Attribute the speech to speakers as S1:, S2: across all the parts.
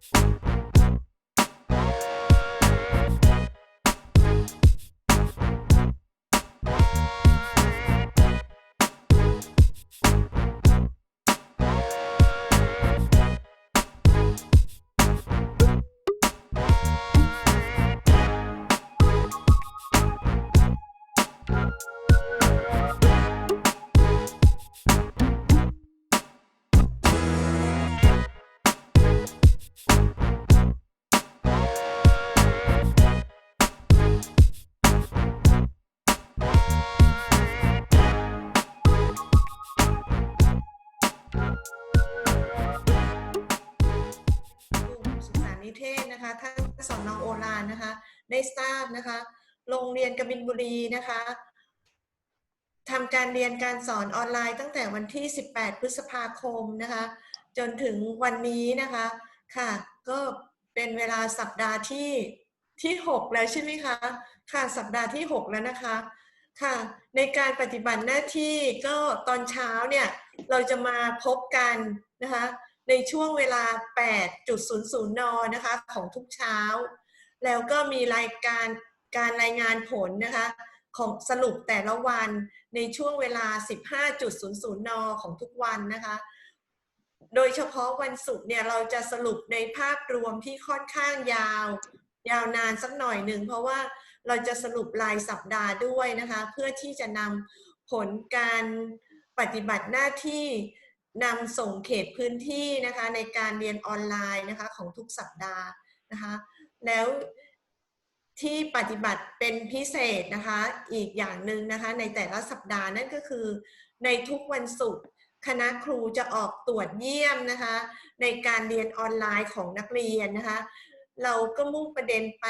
S1: ก เทศนะคะท่านสอนน้องโอฬารนะคะ ได้ทราบนะคะ โรงเรียนกบินบุรีนะคะทำการเรียนการสอนออนไลน์ตั้งแต่วันที่ 18 พฤษภาคมนะคะ จนถึงวันนี้นะคะค่ะ ก็เป็นเวลาสัปดาห์ที่ที่ 6 แล้วใช่ไหมคะ ค่ะสัปดาห์ที่ 6 แล้วนะคะค่ะ ในการปฏิบัติหน้าที่ก็ตอนเช้าเนี่ย เราจะมาพบกันนะคะ ในช่วงเวลา 8.00 น นะคะ ของทุกเช้า แล้วก็มีรายการการรายงานผลนะคะของสรุปแต่ละวันในช่วงเวลา 15.00 น ของทุกวันนะคะ โดยเฉพาะวันศุกร์เนี่ยเราจะสรุปในภาพรวมที่ค่อนข้างยาว ยาวนานสักหน่อยหนึ่งเพราะว่าเราจะสรุปรายสัปดาห์ด้วยนะคะ เพื่อที่จะนำผลการปฏิบัติหน้าที่ นำส่งเขตพื้นที่นะคะในการเรียนออนไลน์นะคะของทุกสัปดาห์นะคะแล้วที่ปฏิบัติเป็นพิเศษนะคะอีกอย่างหนึ่งนะคะในแต่ละสัปดาห์นั่นก็คือ ในทุกวันศุกร์คณะครูจะออกตรวจเยี่ยมนะคะในการเรียนออนไลน์ของนักเรียนนะคะเราก็มุ่งประเด็นไป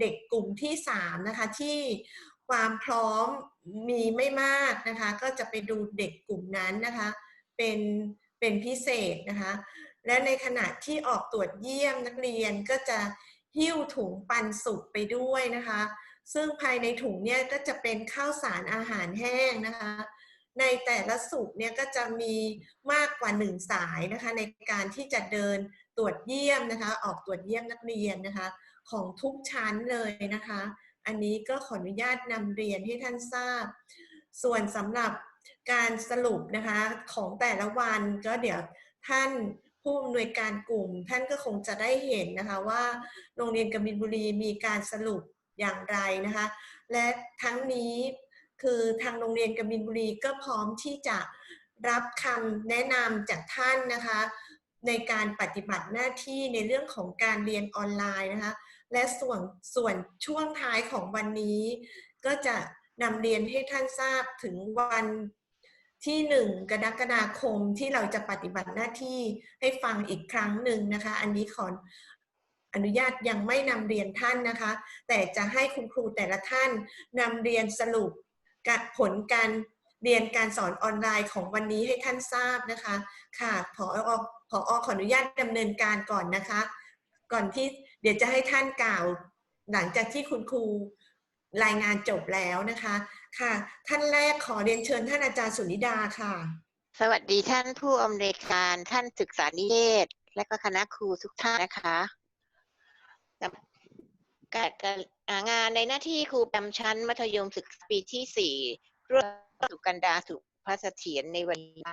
S1: เด็กกลุ่มที่3นะคะที่ความพร้อมมีไม่มากนะคะก็จะไปดูเด็กกลุ่มนั้นนะคะ เป็นเป็นพิเศษนะคะและในขณะที่ออกตรวจเยี่ยมนักเรียนก็จะหิ้วถุงปันสุกไปด้วยนะคะ ซึ่งภายในถุงเนี่ยก็จะเป็นข้าวสารอาหารแห้งนะคะ ในแต่ละสุกเนี่ยก็จะมีมากกว่าหนึ่งสายนะคะในการที่จะเดินตรวจเยี่ยมนะคะ ออกตรวจเยี่ยมนักเรียนนะคะ ของทุกชั้นเลยนะคะ อันนี้ก็ขออนุญาตนำเรียนให้ท่านทราบ ส่วนสำหรับ การสรุปนะคะของแต่ละวันก็เดี๋ยวท่านผู้อำนวยการกลุ่ม ท่านก็คงจะได้เห็นนะคะว่าโรงเรียนกบินบุรีมีการสรุปอย่างไรนะคะ และทั้งนี้คือทางโรงเรียนกบินบุรีก็พร้อมที่จะรับคำแนะนำจากท่านนะคะ ในการปฏิบัติหน้าที่ในเรื่องของการเรียนออนไลน์นะคะ และส่วนส่วนช่วงท้ายของวันนี้ ก็จะนำเรียนให้ท่านทราบถึงวัน ที่หนึ่งกรกฎาคมที่เราจะปฏิบัติหน้าที่ให้ฟังอีกครั้งหนึ่งนะคะ อันนี้ขออนุญาตยังไม่นำเรียนท่านนะคะ แต่จะให้คุณครูแต่ละท่านนำเรียนสรุปผลการเรียนการสอนออนไลน์ของวันนี้ให้ท่านทราบนะคะ ค่ะผอผอขออนุญาตดำเนินการก่อนนะคะ ก่อนที่เดี๋ยวจะให้ท่านกล่าว หลังจากที่คุณครู รายงานจบแล้วนะคะค่ะ ท่านแรกขอเรียนเชิญท่านอาจารย์สุนิดาค่ะ
S2: สวัสดีท่านผู้อำนวยการท่านศึกษานิเทศ และก็คณะครูทุกท่านนะคะการงานในหน้าที่ครูประจำชั้นมัธยมศึกษาปีที่สี่ร่วมสุกันดาสุภาสเถียรในวันนี้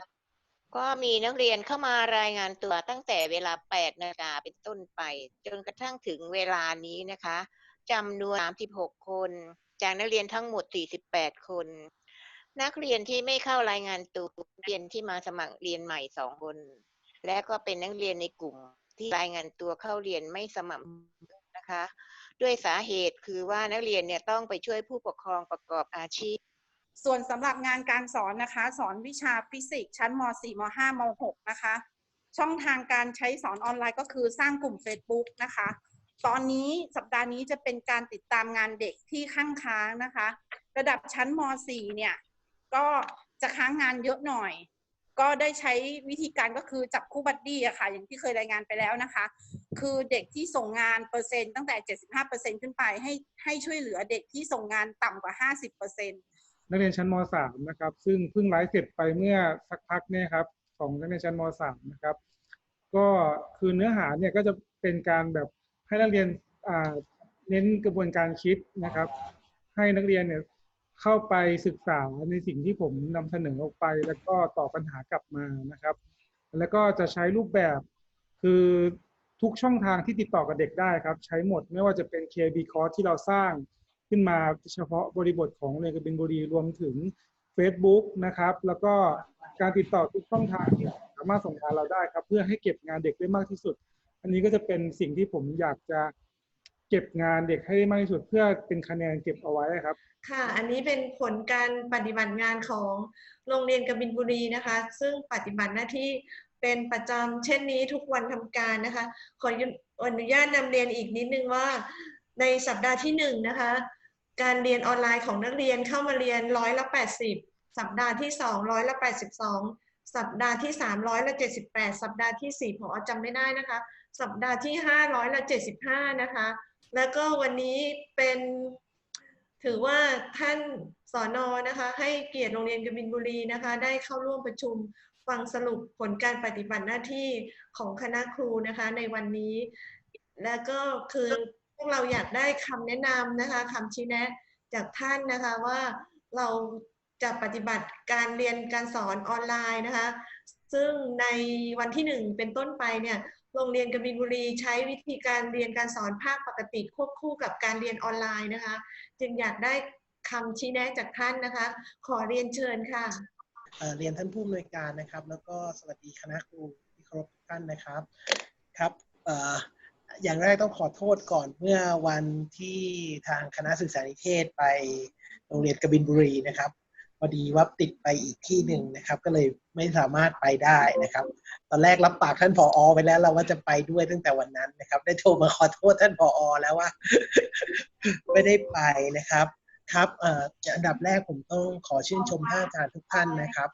S2: ก็มีนักเรียนเข้ามารายงานตัวตั้งแต่เวลา8นาฬิกาเป็นต้นไป จนกระทั่งถึงเวลานี้นะคะ จำนวน 36 คน จากนักเรียนทั้งหมด 48 คน นักเรียนที่ไม่เข้ารายงานตัวเรียนที่มาสมัครเรียนใหม่สองคน และก็เป็นนักเรียนในกลุ่มที่รายงานตัวเข้าเรียนไม่สม่ำนะคะ ด้วยสาเหตุคือว่านักเรียนเนี่ยต้องไปช่วยผู้ปกครองประกอบอาชีพ
S3: ส่วนสำหรับงานการสอนนะคะ สอนวิชาฟิสิกส์ชั้นม .4 ม .5 ม .6 นะคะ ช่องทางการใช้สอนออนไลน์ก็คือสร้างกลุ่ม Facebook นะคะ ตอนนี้สัปดาห์นี้จะเป็นการติดตามงานเด็กที่ข้างค้างนะคะ ระดับชั้นม .4 เนี่ยก็จะค้างงานเยอะหน่อย ก็ได้ใช้วิธีการก็คือจับคู่บัดดี้อะค่ะอย่างที่เคยรายงานไปแล้วนะคะ คือเด็กที่ส่งงานเปอร์เซ็นต์ตั้งแต่ 75%ขึ้นไปให้ให้ช่วยเหลือเด็กที่ส่งงานต่ำกว่า 50%
S4: นักเรียนชั้นม .3 นะครับ ซึ่งเพิ่งไลฟ์เสร็จไปเมื่อสักพักเนี่ยครับของนักเรียนชั้นม .3 นะครับกก็คือเนื้อหาเนี่ยก็จะเป็นการแบบ ให้นักเรียนเน้นกระบวนการคิดนะครับ ให้นักเรียนเนี่ยเข้าไปศึกษาในสิ่งที่ผมนำเสนอออกไป แล้วก็ตอบปัญหากลับมานะครับ แล้วก็จะใช้รูปแบบคือทุกช่องทางที่ติดต่อกับเด็กได้ครับ ใช้หมดไม่ว่าจะเป็น KB Course ที่เราสร้างขึ้นมาเฉพาะบริบทของโรงเรียนกบินบุรีรวมถึง Facebook นะครับ แล้วก็การติดต่อทุกช่องทางที่สามารถส่งงานเราได้ครับ เพื่อให้เก็บงานเด็กได้มากที่สุด อันนี้ก็จะเป็นสิ่งที่ผมอยากจะเก็บงานเด็กให้ได้มากที่สุดเพื่อเป็นคะแนนเก็บเอาไว้ครับ
S1: ค่ะ อันนี้เป็นผลการปฏิบัติงานของโรงเรียนกบินบุรีนะคะ ซึ่งปฏิบัติหน้าที่เป็นประจำเช่นนี้ทุกวันทำการนะคะ ขออนุญาตนำเรียนอีกนิดนึงว่า ในสัปดาห์ที่หนึ่งนะคะ การเรียนออนไลน์ของนักเรียนเข้ามาเรียนร้อยละแปดสิบสัปดาห์ที่สองร้อยละแปดสิบสองสัปดาห์ที่สามร้อยละเจ็ดสิบแปดสัปดาห์ที่สี่พอจำไม่ได้นะคะ สัปดาห์ที่ห้าร้อยละเจ็ดสิบห้านะคะ แล้วก็วันนี้เป็นถือว่าท่านสอนอนะคะให้เกียรติโรงเรียนกบินบุรีนะคะ ได้เข้าร่วมประชุมฟังสรุปผลการปฏิบัติหน้าที่ของคณะครูนะคะในวันนี้ แล้วก็คือพวกเราอยากได้คำแนะนำนะคะคำชี้แนะจากท่านนะคะว่าเราจะปฏิบัติการเรียนการสอนออนไลน์นะคะ ซึ่งในวันที่หนึ่งเป็นต้นไปเนี่ย โรงเรียนกบินบุรีใช้วิธีการเรียนการสอนภาคปกติควบคู่กับการเรียนออนไลน์นะคะ จึงอยากได้คำชี้แนะจากท่านนะคะ ขอเรียนเชิญค่ะ
S5: เรียนท่านผู้อำนวยการนะครับ แล้วก็สวัสดีคณะครูที่เคารพท่านนะครับครับอออย่างแรกต้องขอโทษก่อนเมื่อวันที่ทางคณะศึกษานิเทศไปโรงเรียนกบินบุรีนะครับ พอดีว่าติดไปอีกที่หนึ่งนะครับ ก็เลยไม่สามารถไปได้นะครับ ตอนแรกรับปากท่านผอไปแล้วเราว่าจะไปด้วยตั้งแต่วันนั้นนะครับ ได้โทรมาขอโทษท่านผอแล้วว่า ไม่ได้ไปนะครับ ครับเอ่ออันดับแรกผมต้องขอชื่นชมท่านอาจารย์ทุกท่านนะครับ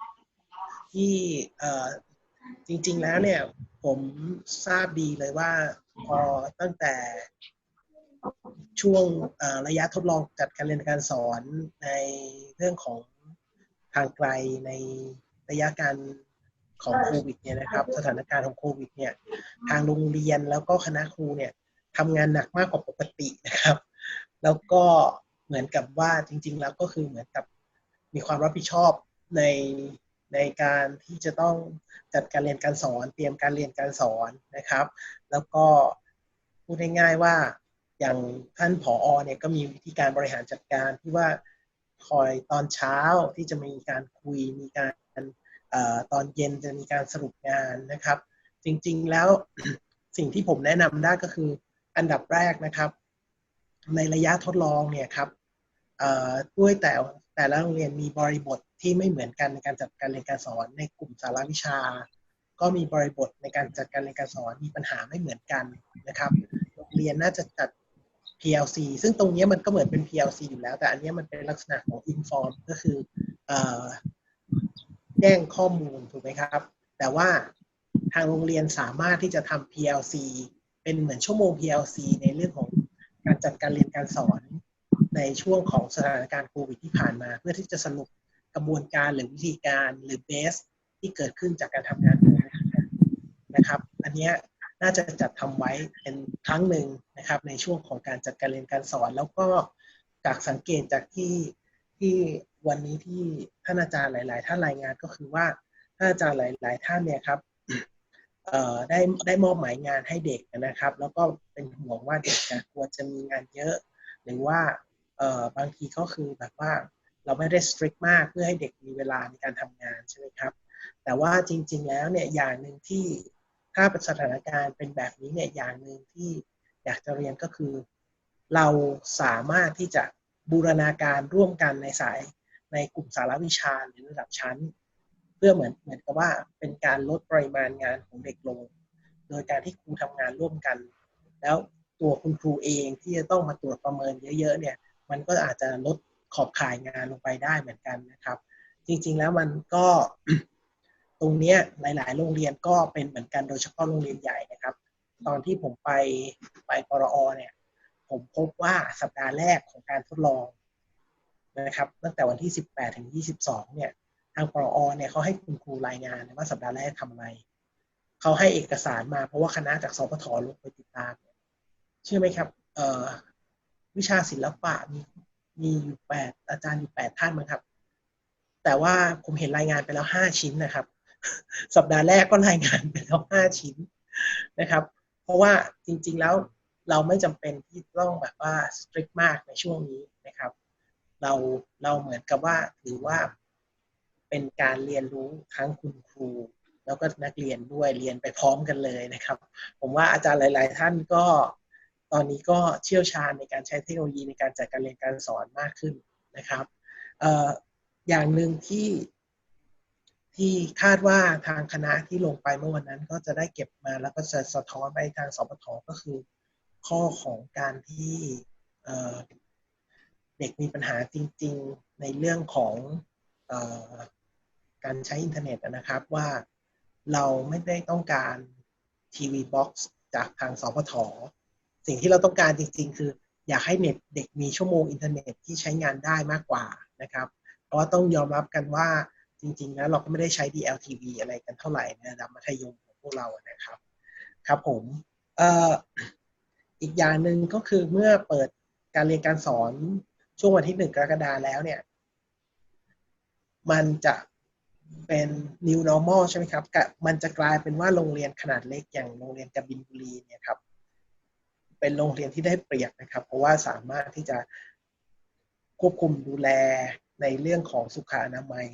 S5: ที่เอ่อจริง ๆแล้วเนี่ย ผมทราบดีเลยว่าพอตั้งแต่ช่วงระยะทดลองจัดการเรียนการสอนในเรื่องของ ทางไกลในระยะการของโควิดเนี่ยนะครับ สถานการณ์ของโควิดเนี่ยทางโรงเรียนแล้วก็คณะครูเนี่ยทำงานหนักมากกว่าปกตินะครับ แล้วก็เหมือนกับว่าจริง ๆ แล้วก็คือเหมือนกับมีความรับผิดชอบในในการที่จะต้องจัดการเรียนการสอน เตรียมการเรียนการสอนนะครับ แล้วก็พูดง่ายๆว่าอย่างท่านผอเนี่ยก็มีวิธีการบริหารจัดการที่ว่า คอยตอนเช้าที่จะมีการคุยมีการออตอนเย็นจะมีการสรุปงานนะครับ จริงๆแล้วสิ่งที่ผมแนะนำได้ก็คืออันดับแรกนะครับ ในระยะทดลองเนี่ยครับด้วยแต่แต่ละโรงเรียนมีบริบทที่ไม่เหมือนกันในการจัดการเรียนการสอนในกลุ่มสาระวิชา ก็มีบริบทในการจัดการเรียนการสอนมีปัญหาไม่เหมือนกันนะครับ โรงเรียนน่าจะจัด PLC ซึ่งตรงนี้มันก็เหมือนเป็น PLC อยู่แล้ว แต่อันนี้มันเป็นลักษณะของ inform ก็คืออ่อแจ้งข้อมูลถูกไหมครับ แต่ว่าทางโรงเรียนสามารถที่จะทำ PLC เป็นเหมือนชั่วโมง PLC ในเรื่องของการจัดการเรียนการสอนในช่วงของสถานการณ์โควิดที่ผ่านมา เพื่อที่จะสรุปกระบวนการหรือวิธีการหรือเบสที่เกิดขึ้นจากการทำงานของนักเรียนนะครับ อันนี้ น่าจะจัดทำไว้เป็นครั้งหนึ่งนะครับ ในช่วงของการจัดการเรียนการสอน แล้วก็จากสังเกตจากที่ที่วันนี้ที่ท่านอาจารย์หลาย ๆ ท่านรายงานก็คือว่าท่านอาจารย์หลาย ๆ ท่านเนี่ยครับเอ่อได้ได้มอบหมายงานให้เด็กนะครับ แล้วก็เป็นห่วงว่าเด็กจะกลัวจะมีงานเยอะ หรือว่าเอ่อบางทีก็คือแบบว่าเราไม่ได้ strict มากเพื่อให้เด็กมีเวลาในการทำงานใช่ไหมครับ แต่ว่าจริง ๆ แล้วเนี่ยอย่างหนึ่งที่ ถ้าสถานการณ์เป็นแบบนี้เนี่ยอย่างหนึ่งที่อยากจะเรียนก็คือ เราสามารถที่จะบูรณาการร่วมกันในสายในกลุ่มสาระวิชาหรือระดับชั้น เพื่อเหมือนเหมือนกับว่าเป็นการลดปริมาณงานของเด็กลง โดยการที่ครูทำงานร่วมกัน แล้วตัวคุณครูเองที่จะต้องมาตรวจประเมินเยอะๆเนี่ยมันก็อาจจะลดขอบข่ายงานลงไปได้เหมือนกันนะครับ จริงๆแล้วมันก็ ตรงเนี้ยหลาย ๆ โรงเรียนก็เป็นเหมือนกันโดยเฉพาะโรงเรียนใหญ่นะครับ ตอนที่ผมไปไปปรอเนี่ยผมพบว่าสัปดาห์แรกของการทดลองนะครับ ตั้งแต่วันที่ 18 ถึง 22 เนี่ย ทางปรอเนี่ยเขาให้คุณครูรายงานว่าสัปดาห์แรกทำอะไรเขาให้เอกสารมาเพราะว่าคณะจากสพทลงไปติดตามเชื่อไหมครับเออวิชาศิลปะมีมีอยู่แปดอาจารย์อยู่แปดท่านมั้งครับ แต่ว่าผมเห็นรายงานไปแล้วห้าชิ้นนะครับ สัปดาห์แรกก็รายงานไปแล้วห้าชิ้นนะครับ เพราะว่าจริง ๆแล้วเราไม่จำเป็นที่ต้องแบบว่าสตริกมากในช่วงนี้นะครับ เราเราเหมือนกับว่าถือว่าเป็นการเรียนรู้ทั้งคุณครู แล้วก็นักเรียนด้วยเรียนไปพร้อมกันเลยนะครับ ผมว่าอาจารย์หลาย ๆ ท่านก็ตอนนี้ก็เชี่ยวชาญในการใช้เทคโนโลยีในการจัดการเรียนการสอนมากขึ้นนะครับอออย่างหนึ่งที่ ที่คาดว่าทางคณะที่ลงไปเมื่อวันนั้นก็จะได้เก็บมาแล้วก็จะสะท้อนไปทางสปทก็คือ ข้อของการที่เเด็กมีปัญหาจริง ๆ ในเรื่องของออการใช้อินเทอร์เน็ตนะครับว่าเราไม่ได้ต้องการทีวีบ็อกซ์จากทางสปทสิ่งที่เราต้องการจริง ๆ คือ อยากให้เน็ตเด็กมีชั่วโมงอินเทอร์เน็ตที่ใช้งานได้มากกว่านะครับ เพราะว่าต้องยอมรับกันว่า จริงๆแล้วเราก็ไม่ได้ใช้ DLTV อะไรกันเท่าไหร่ในระดับมัธยมของพวกเรานะครับ ครับผมเอ่ออีกอย่างหนึ่งก็คือเมื่อเปิดการเรียนการสอนช่วงวันที่หนึ่งกรกฎาแล้วเนี่ย มันจะเป็น new normal ใช่ไหมครับ มันจะกลายเป็นว่าโรงเรียนขนาดเล็กอย่างโรงเรียนกบินบุรีเนี่ยครับ เป็นโรงเรียนที่ได้เปรียบนะครับ เพราะว่าสามารถที่จะควบคุมดูแลในเรื่องของสุขอนามัย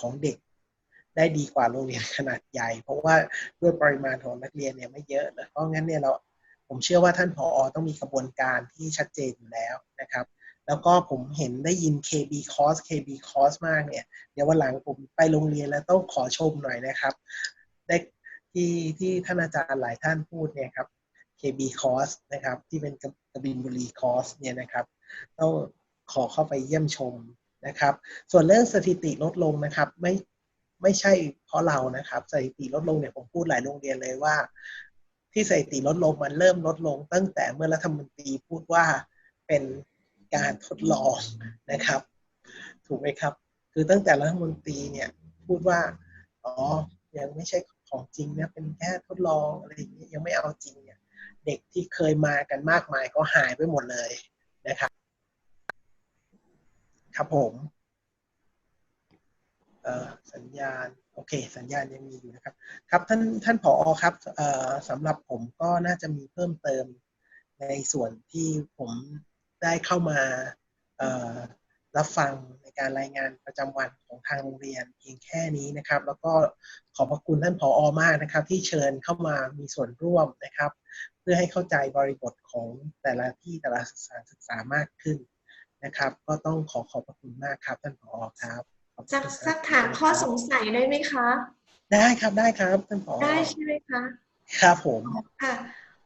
S5: ของเด็ก ได้ดีกว่าโรงเรียนขนาดใหญ่ เพราะว่าด้วยปริมาณของนักเรียนเนี่ยไม่เยอะเลยเพราะงั้นเนี่ยเราผมเชื่อว่าท่านผอต้องมีกระบวนการที่ชัดเจนอยู่แล้วนะครับ แล้วก็ผมเห็นได้ยิน KB course KB course มากเนี่ย เดี๋ยววันหลังผมไปโรงเรียนแล้วต้องขอชมหน่อยนะครับ ได้ที่ที่ท่านอาจารย์หลายท่านพูดเนี่ยครับ KB course นะครับ ที่เป็นกบินบุรี course เนี่ยนะครับ ต้องขอเข้าไปเยี่ยมชม นะครับ ส่วนเรื่องสถิติลดลงนะครับไม่ไม่ใช่เพราะเรานะครับสถิติลดลงเนี่ยผมพูดหลายโรงเรียนเลยว่า ที่สถิติลดลงมันเริ่มลดลง ตั้งแต่เมื่อรัฐมนตรีพูดว่าเป็นการทดลองนะครับ ถูกไหมครับ คือตั้งแต่รัฐมนตรีเนี่ยพูดว่าอ๋อยังไม่ใช่ของจริงนะเป็นแค่ทดลองอะไรอย่างเงี้ยยังไม่เอาจริงเนี่ยเด็กที่เคยมากันมากมายก็หายไปหมดเลยนะครับ ครับผมเอ่อสัญญาณ โอเค สัญญาณยังมีอยู่นะครับ ครับท่านท่านผอครับเอ่อสำหรับผมก็น่าจะมีเพิ่มเติมในส่วนที่ผมได้เข้ามารับฟังในการรายงานประจำวันของทางโรงเรียนเพียงแค่นี้นะครับ แล้วก็ขอบพระคุณท่านผอมากนะครับ ที่เชิญเข้ามามีส่วนร่วมนะครับ เพื่อให้เข้าใจบริบทของแต่ละที่แต่ละสถานศึกษามากขึ้น นะครับ ก็ต้องขอขอบพระคุณมากครับท่านผอครับขอบคุณ
S1: สัก
S5: ครับ
S1: สักถามข้อสงสัยได้ไหมคะ
S5: ได้ครับได้ครับท่านผอ
S1: ได้ใช่ไหมคะ
S5: ครับผม
S1: ค่ะ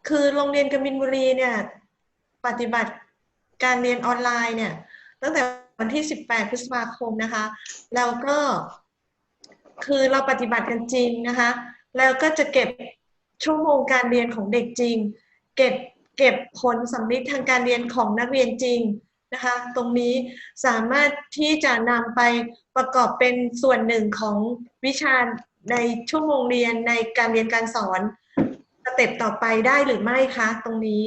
S1: คือโรงเรียนกบินบุรีเนี่ยปฏิบัติการเรียนออนไลน์เนี่ย ตั้งแต่วันที่ 18 พฤษภาคมนะคะแล้วก็คือเราปฏิบัติกันจริงนะคะ แล้วก็จะเก็บชั่วโมงการเรียนของเด็กจริง เก็บเก็บผลสำลิดทางการเรียนของนักเรียนจริง นะคะ ตรงนี้สามารถที่จะนำไปประกอบเป็นส่วนหนึ่งของวิชาในชั่วโมงเรียนในการเรียนการสอนสเต็ปต่อไปได้หรือไม่คะตรงนี้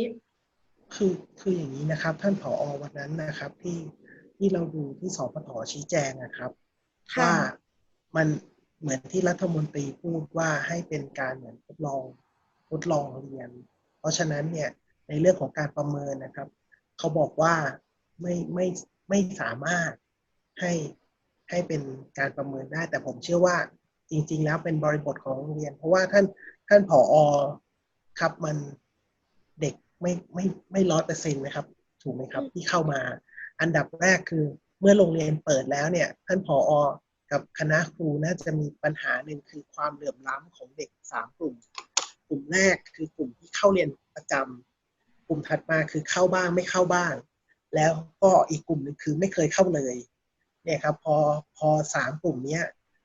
S5: คือคืออย่างนี้นะครับ ท่านผอวันนั้นนะครับ ที่ที่เราดูที่สพทชี้แจงนะครับ
S1: ค่ะ
S5: ว่ามันเหมือนที่รัฐมนตรีพูดว่าให้เป็นการเหมือนทดลองทดลองเรียน เพราะฉะนั้นเนี่ยในเรื่องของการประเมินนะครับ เขาบอกว่า ไม่ไม่ไม่สามารถให้ให้เป็นการประเมินได้ แต่ผมเชื่อว่าจริง ๆ แล้วเป็นบริบทของโรงเรียน เพราะว่าท่านท่านผอครับมันเด็กไม่ไม่ไม่ร้อยเปอร์เซ็นต์นะครับ ถูกไหมครับ ที่เข้ามา อันดับแรกคือเมื่อโรงเรียนเปิดแล้วเนี่ย ท่านผอกับคณะครูน่าจะมีปัญหาหนึ่งคือความเหลื่อมล้ำของเด็กสามกลุ่ม กลุ่มแรกคือกลุ่มที่เข้าเรียนประจำกลุ่มถัดมาคือเข้าบ้างไม่เข้าบ้าง แล้วก็อีกกลุ่มหนึ่งคือไม่เคยเข้าเลยเนี่ยครับพอพอสามกลุ่มเนี้ย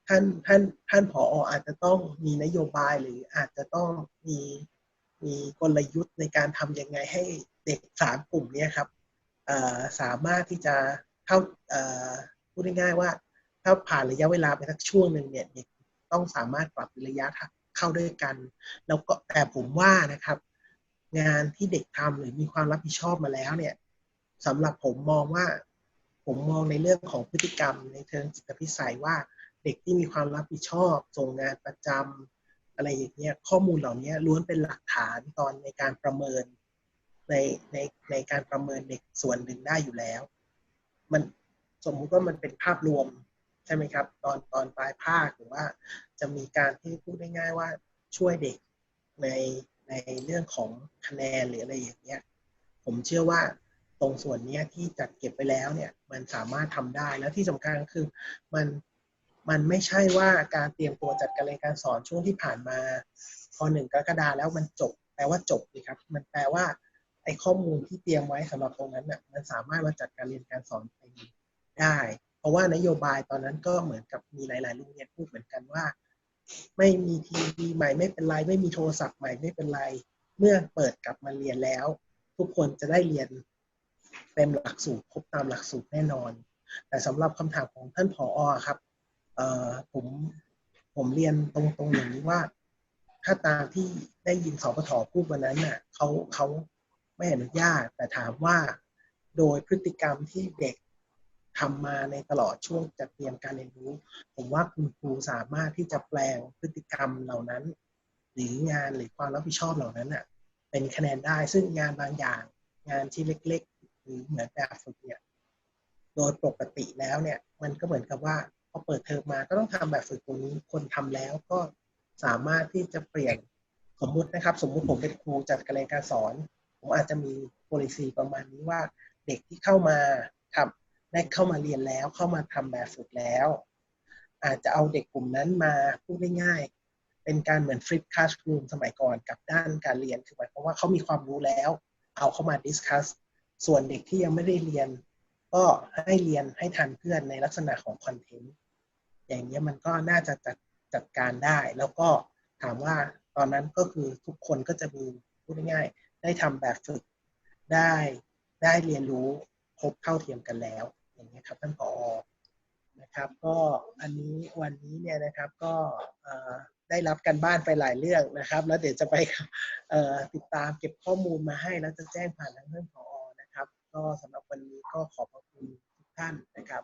S5: ท่านท่านท่านผออาจจะต้องมีนโยบายหรืออาจจะต้องมีมีกลยุทธ์ในการทำยังไงให้เด็กสามกลุ่มเนี้ยครับสามารถที่จะเข้าพูดง่ายๆว่าถ้าผ่านระยะเวลาไปสักช่วงหนึ่งเนี่ยเด็กต้องสามารถปรับระยะเข้าด้วยกัน แล้วก็แต่ผมว่านะครับ งานที่เด็กทำหรือมีความรับผิดชอบมาแล้วเนี่ย สำหรับผมมองว่า ผมมองในเรื่องของพฤติกรรม ในเชิงจิตพิสัยว่าเด็กที่มีความรับผิดชอบส่งงานประจำอะไรอย่างเงี้ยข้อมูลเหล่านี้ล้วนเป็นหลักฐานตอนในการประเมินในในในการประเมินเด็กส่วนหนึ่งได้อยู่แล้ว มันสมมุติว่ามันเป็นภาพรวมใช่ไหมครับ ตอนตอนปลายภาคหรือว่าจะมีการที่พูดได้ง่ายว่าช่วยเด็กในในเรื่องของคะแนนหรืออะไรอย่างเงี้ยผมเชื่อว่า ตรงส่วนนี้ที่จัดเก็บไปแล้วเนี่ยมันสามารถทำได้แล้วที่สำคัญคือมันมันไม่ใช่ว่าการเตรียมตัวจัดการเรียนการสอนช่วงที่ผ่านมา พอหนึ่งกรกฎาแล้วมันจบแปลว่าจบเลยครับ มันแปลว่าไอ้ข้อมูลที่เตรียมไว้สำหรับตรงนั้นน่ะมันสามารถมาจัดการเรียนการสอนไปได้ เพราะว่านโยบายตอนนั้นก็เหมือนกับมีหลายๆโรงเรียนพูดเหมือนกันว่า ไม่มีทีวีใหม่ไม่เป็นไร ไม่มีโทรศัพท์ใหม่ไม่เป็นไร เมื่อเปิดกลับมาเรียนแล้ว ทุกคนจะได้เรียน เต็มหลักสูตรครบตามหลักสูตรแน่นอน แต่สำหรับคำถามของท่านผออครับเอ่อผมผมเรียนตรงๆอย่างนี้ว่า ถ้าตามที่ได้ยินสปทพูดวันนั้นน่ะเขาเขาไม่อนุญาต แต่ถามว่าโดยพฤติกรรมที่เด็กทำมาในตลอดช่วงจัดเตรียมการเรียนรู้ ผมว่าคุณครูสามารถที่จะแปลงพฤติกรรมเหล่านั้น หรืองานหรือความรับผิดชอบเหล่านั้นน่ะเป็นคะแนนได้ซึ่งงานบางอย่าง งานที่เล็กือเหมือนแบบฝึกเนี่ยโดยปกติแล้วเนี่ย มันก็เหมือนกับว่าพอเปิดเทอมมาก็ต้องทำแบบฝึกตัวนี้ คนทำแล้วก็สามารถที่จะเปลี่ยนสมมุตินะครับ สมมุติผมเป็นครูจัดการเรียนการสอน ผมอาจจะมี policy ประมาณนี้ว่าเด็กที่เข้ามาทำได้เข้ามาเรียนแล้วเข้ามาทำแบบฝึกแล้ว อาจจะเอาเด็กกลุ่มนั้นมาพูดง่ายๆเป็นการเหมือน flip classroom สมัยก่อนกับด้านการเรียนคือหมายความว่าเขามีความรู้แล้ว เอาเข้ามา discuss ส่ ส่วนเด็กที่ยังไม่ได้เรียน ก็ให้เรียนให้ทันเพื่อนในลักษณะของคอนเทนต์อย่างนี้ยมันก็น่าจะจัดจัดการได้ แล้วก็ถามว่าตอนนั้นก็คือทุกคนก็จะมีพูดง่ายๆได้ทำแบบฝึกได้ได้เรียนรู้ครบเท่าเทียมกันแล้ว อย่างนี้ยครับท่านผอนะครับ ก็อันนี้วันนี้เนี่ยนะครับก็ได้รับกันบ้านไปหลายเรื่องนะครับ แล้วเดี๋ยวจะไปติดตามเก็บข้อมูลมาให้แล้วจะแจ้งผ่านทางท่านผอนะครับ ก็สำหรับวันนี้ก็ขอบพระคุณทุกท่านนะครับ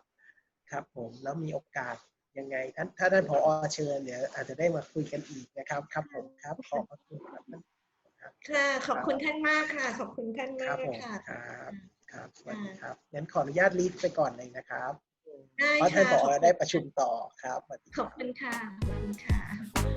S5: ครับ ผมแล้วมีโอกาสยังไงท่านถ้าท่านผอเชิญเดี๋ยวอาจจะได้มาคุยกันอีกนะครับครับผมครับขอบพระคุณครับท่านครับ
S1: ค่ะขอบคุณท่านมากค่ะ ขอบคุณท่าน
S5: ค
S1: มา
S5: รั
S1: ก
S5: บผม
S1: ค่ะ
S5: ครับครับสวัสดีครับงั้นขออนุญาตลีฟไปก่อนเลยนะครับ
S1: ได้
S5: เพราะท่านผ
S1: ค่ะ
S5: อได้ประชุมต่อครับสวัสดี
S1: ขอบคุณค่ะขอบคุณค่ะ